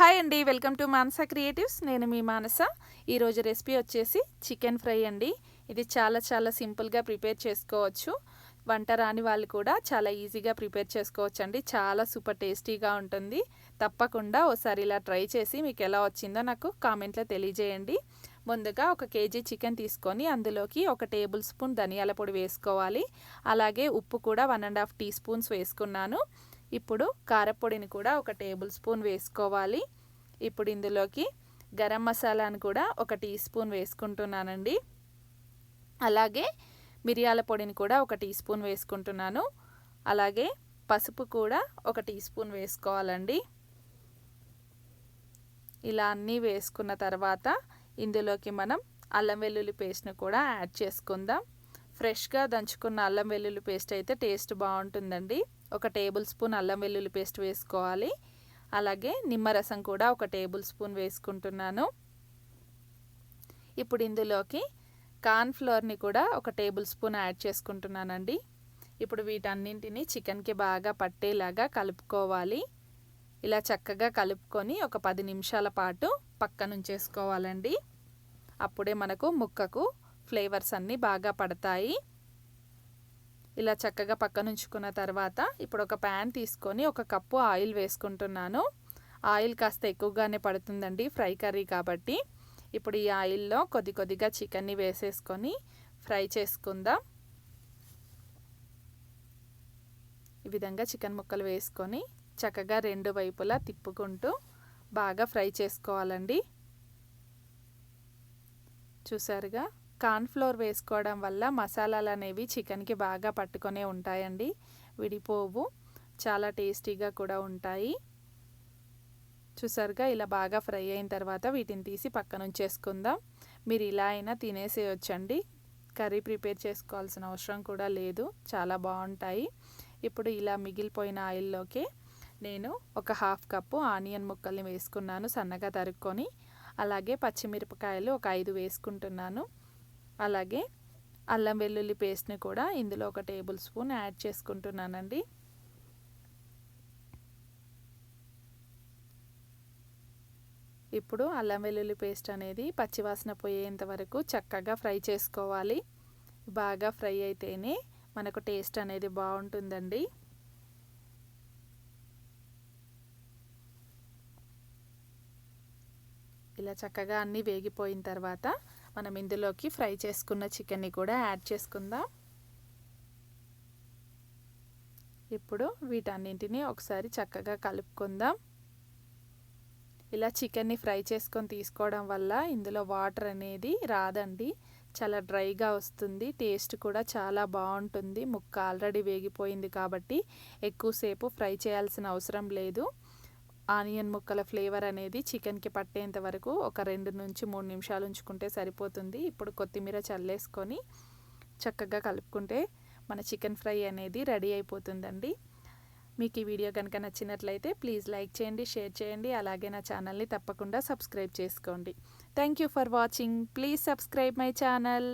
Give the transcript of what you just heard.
Hi అండి welcome to Manasa creatives. నేను మీ మానస. ఈరోజు రెసిపీ వచ్చేసి చికెన్ ఫ్రై అండి. ఇది చాలా చాలా సింపుల్గా ప్రిపేర్ చేసుకోవచ్చు. వంట రాని వాళ్ళు కూడా చాలా ఈజీగా ప్రిపేర్ చేసుకోవచ్చు అండి చాలా సూపర్ టేస్టీగా ఉంటుంది. తప్పకుండా ఒకసారి ఇలా ట్రై చేసి మీకు ఎలా వచ్చిందో నాకు కామెంట్లో తెలియజేయండి. ముందుగా ఒక కేజీ చికెన్ తీసుకొని అందులోకి ఒక టేబుల్ స్పూన్ ధనియాల పొడి వేసుకోవాలి. అలాగే ఉప్పు కూడా one and half teaspoons వేసుకున్నాను. ఇప్పుడు కారపొడిని కూడా ఒక టేబుల్ స్పూన్ వేసుకోవాలి. ఇప్పుడు ఇందులోకి గరం మసాలాను కూడా ఒక టీ స్పూన్ వేసుకుంటున్నానండి. అలాగే మిరియాల పొడిని కూడా ఒక టీ స్పూన్ వేసుకుంటున్నాను. అలాగే పసుపు కూడా ఒక టీ స్పూన్ వేసుకోవాలండి. ఇలా అన్నీ వేసుకున్న తర్వాత ఇందులోకి మనం అల్లం వెల్లుల్లి పేస్ట్ను కూడా యాడ్ చేసుకుందాం. ఫ్రెష్గా దంచుకున్న అల్లం వెల్లుల్లి పేస్ట్ అయితే టేస్ట్ బాగుంటుందండి. ఒక టేబుల్ స్పూన్ అల్లం వెల్లుల్లి పేస్ట్ వేసుకోవాలి. అలాగే నిమ్మరసం కూడా ఒక టేబుల్ స్పూన్ వేసుకుంటున్నాను. ఇప్పుడు ఇందులోకి కార్న్ఫ్లోర్ని కూడా ఒక టేబుల్ స్పూన్ యాడ్ చేసుకుంటున్నానండి. ఇప్పుడు వీటన్నింటినీ చికెన్కి బాగా పట్టేలాగా కలుపుకోవాలి. ఇలా చక్కగా కలుపుకొని ఒక పది నిమిషాల పాటు పక్కనుంచేసుకోవాలండి. అప్పుడే మనకు ముక్కకు ఫ్లేవర్స్ అన్నీ బాగా పడతాయి. ఇలా చక్కగా పక్కనుంచుకున్న తర్వాత ఇప్పుడు ఒక ప్యాన్ తీసుకొని ఒక కప్పు ఆయిల్ వేసుకుంటున్నాను. ఆయిల్ కాస్త ఎక్కువగానే పడుతుందండి ఫ్రై కర్రీ కాబట్టి. ఇప్పుడు ఈ ఆయిల్లో కొద్ది కొద్దిగా చికెన్ని వేసేసుకొని ఫ్రై చేసుకుందాం. ఈ విధంగా చికెన్ ముక్కలు వేసుకొని చక్కగా రెండు వైపులా తిప్పుకుంటూ బాగా ఫ్రై చేసుకోవాలండి. చూసారుగా? కార్న్ఫ్లోర్ వేసుకోవడం వల్ల మసాలాలు అనేవి చికెన్కి బాగా పట్టుకొనే ఉంటాయండి. విడిపోవు. చాలా టేస్టీగా కూడా ఉంటాయి. చూసారుగా ఇలా బాగా ఫ్రై అయిన తర్వాత వీటిని తీసి పక్కన ఉంచేసుకుందాం మీరు ఇలా అయినా తినేసేయొచ్చండి. కర్రీ ప్రిపేర్ చేసుకోవాల్సిన అవసరం కూడా లేదు. చాలా బాగుంటాయి. ఇప్పుడు ఇలా మిగిలిపోయిన ఆయిల్లోకి నేను ఒక హాఫ్ కప్పు ఆనియన్ ముక్కల్ని వేసుకున్నాను సన్నగా తరుక్కొని. అలాగే పచ్చిమిరపకాయలు ఒక ఐదు వేసుకుంటున్నాను. అలాగే అల్లం వెల్లుల్లి పేస్ట్ని కూడా ఇందులో ఒక టేబుల్ స్పూన్ యాడ్ చేసుకుంటున్నానండి. ఇప్పుడు అల్లం వెల్లుల్లి పేస్ట్ అనేది పచ్చివాసన పోయేంత వరకు చక్కగా ఫ్రై చేసుకోవాలి. బాగా ఫ్రై అయితేనే మనకు టేస్ట్ అనేది బాగుంటుందండి. ఇలా చక్కగా అన్నీ వేగిపోయిన తర్వాత మనం ఇందులోకి ఫ్రై చేసుకున్న చికెన్ని కూడా యాడ్ చేసుకుందాం. ఇప్పుడు వీటన్నింటినీ ఒకసారి చక్కగా కలుపుకుందాం. ఇలా చికెన్ని ఫ్రై చేసుకొని తీసుకోవడం వల్ల ఇందులో వాటర్ అనేది రాదండి. చాలా డ్రైగా వస్తుంది. టేస్ట్ కూడా చాలా బాగుంటుంది. ముక్క ఆల్రెడీ వేగిపోయింది కాబట్టి ఎక్కువసేపు ఫ్రై చేయాల్సిన అవసరం లేదు. ఆనియన్ ముక్కల ఫ్లేవర్ అనేది చికెన్కి పట్టేంత వరకు ఒక రెండు నుంచి మూడు నిమిషాలు ఉంచుకుంటే సరిపోతుంది. ఇప్పుడు కొత్తిమీర చల్లేసుకొని చక్కగా కలుపుకుంటే మన చికెన్ ఫ్రై అనేది రెడీ అయిపోతుందండి. మీకు ఈ వీడియో కనుక నచ్చినట్లయితే ప్లీజ్ లైక్ చేయండి షేర్ చేయండి అలాగే నా ఛానల్ని తప్పకుండా సబ్స్క్రైబ్ చేసుకోండి. Thank you for watching. Please subscribe my channel.